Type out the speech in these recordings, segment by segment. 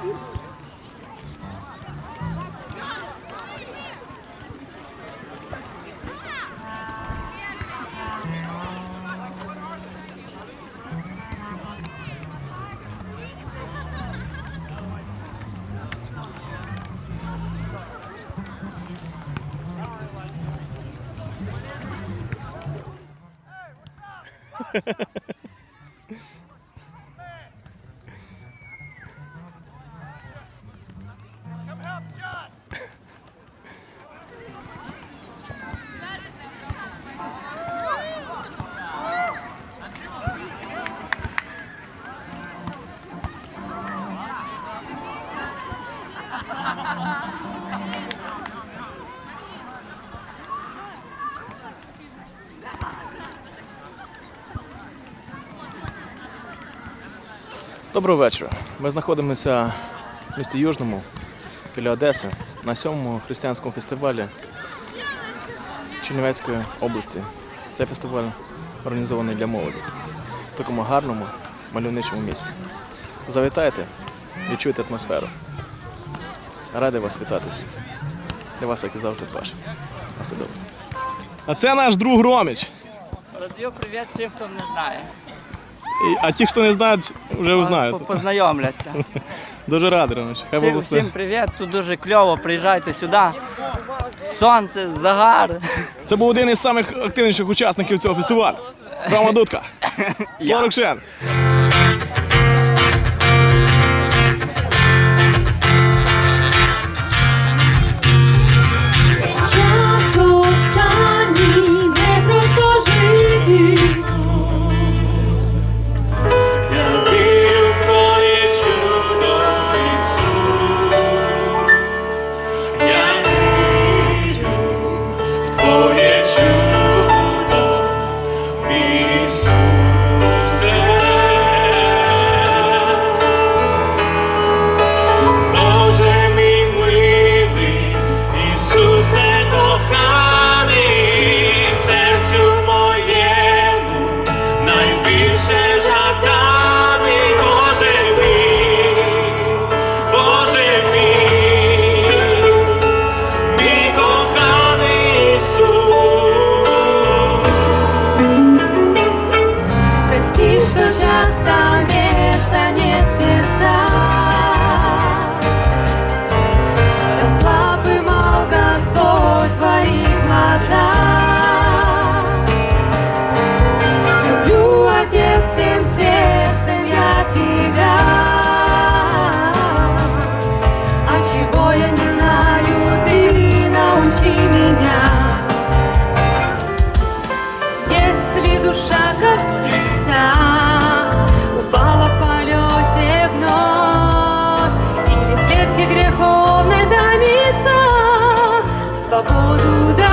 Ha, ha, ha. Доброго вечора. Ми знаходимося в місті Южному біля Одеси на сьомому християнському фестивалі Чернівецької області. Цей фестиваль організований для молоді в такому гарному мальовничому місці. Завітайте, відчуйте атмосферу. Радий вас вітати звідси. Для вас, як і завжди, Паша. Все добре. А це наш друг Роміч. Радію привіт всім, хто не знає. А ті, хто не знають, вже узнають. Познайомляться. Дуже радий, Ромич. Хай Всім, всім привіт, тут дуже кльово, приїжджайте сюди. Сонце, загар. Це був один із самих активніших учасників цього фестивалю. Рома Дудка. Слава Рокшен. した。Свободу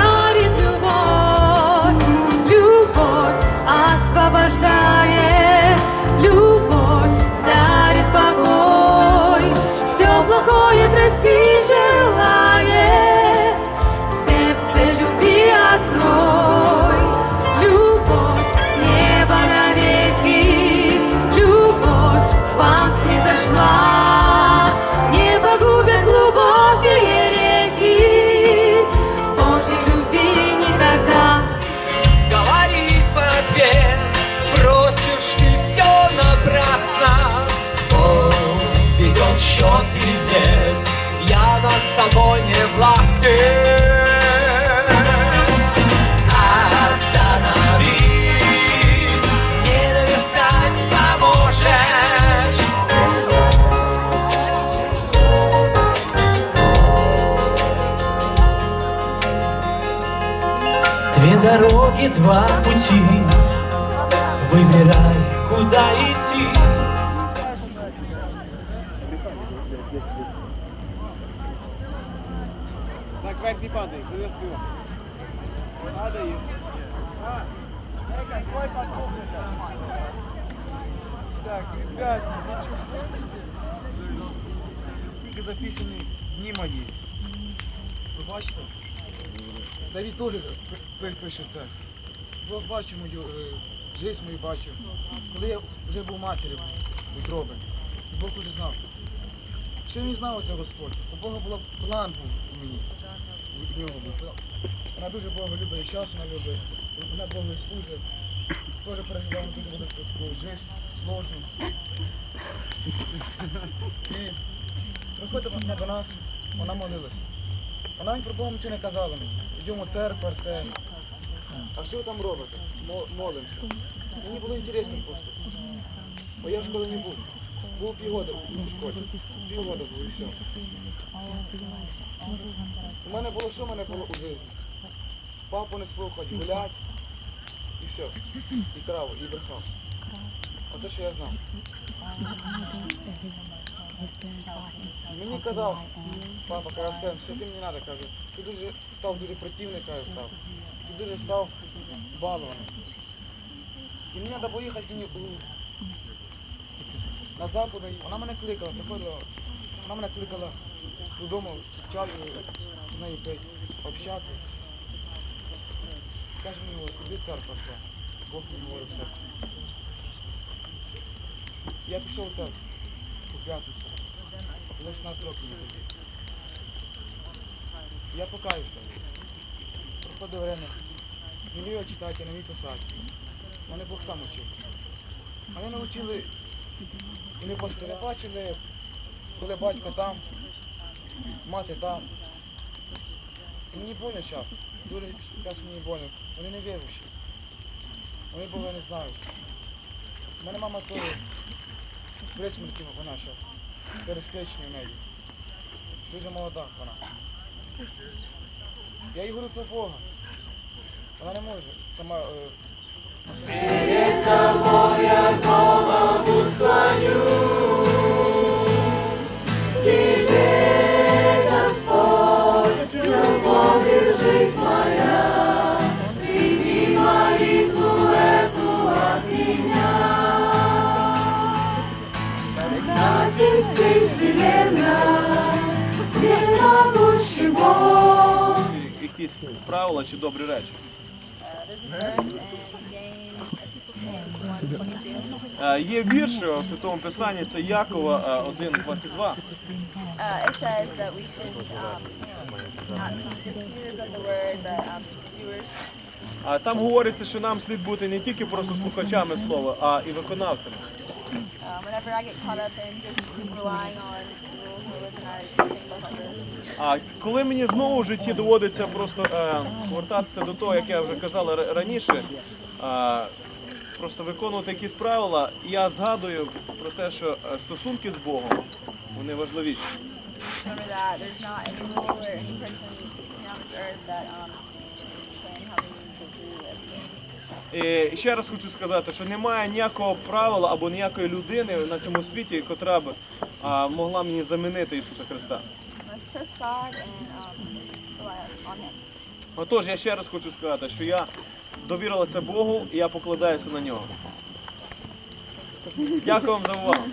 дороги, два пути Выбирай, куда идти Так, вверх не падай, вынесли. Падай. Эй, какой подгубник? Так, ребят, тільки записані дні мої. Ви бачите? Давід теж пи- пише це. Бачив мою, е, життя мою бачив. Коли я вже був матір'ю у дроби, Бог уже знав. Що він знав оце Господь? У Бога був план був у мені. У нього був. Вона дуже Бога любить, час вона любить. Вона Богу і служить. Теж переживала дуже велику таку життя сложну. І приходить вона до нас, вона молилася. Вона про Бога нічого не казала мені. Йдемо в церкву, все. А що ви там робите? Молимося. Мені було інтересно просто. Бо я в школі не був. Був півгода у школі. Півгода був і все. У мене було що в мене було у житті? Папу не слухати, гулять. І все. І траву, і брехав. Оте, що я знав. Мені казав, папа Карасем, все ти мені треба, каже. Ти дуже став дуже противний, каже, став. Дуже став балований. І мені треба було їхати на заходи. Вона мене кликала, приходила. Вона мене кликала додому, чаю з нею пити, общатися. Каже мені, іди в все. Бог тобі говорив в. Я пішов в церкву у п'ятницю. Було 16 років мені тоді. Я покаюся. Время. Не вмію читати, не вмію писати. Мене Бог сам учив. Мене навчили, і ми бачили, коли батько там, мати там. І мені больно зараз. Дуже зараз мені больно. Вони не віруючі. Вони Бога не знають. У мене мама теж при смерті вона зараз. Це розпечення в неї. Дуже молода вона. Я їй говорю про Бога. Вона не може сама. Е, Любовью жизнь моя, прими меня. Всей вселенной, якісь правила чи добрі речі. Е, Є вірш у Святому Писанні, це Якова е, 1.22. uh, it says that we should um, um, там говориться, що нам слід бути не тільки просто слухачами слова, а і виконавцями. Um, whenever I get caught up in just relying on rules and religion, I think about this. А коли мені знову в житті доводиться просто е, повертатися до того, як я вже казала ра- раніше, е, просто виконувати якісь правила, я згадую про те, що е, стосунки з Богом вони важливіші. Remember that there's not any rule or any person here on this earth that um, І ще раз хочу сказати, що немає ніякого правила або ніякої людини на цьому світі, котра б а, могла мені замінити Ісуса Христа. Отож, я ще раз хочу сказати, що я довірилася Богу і я покладаюся на нього. Дякую вам за увагу.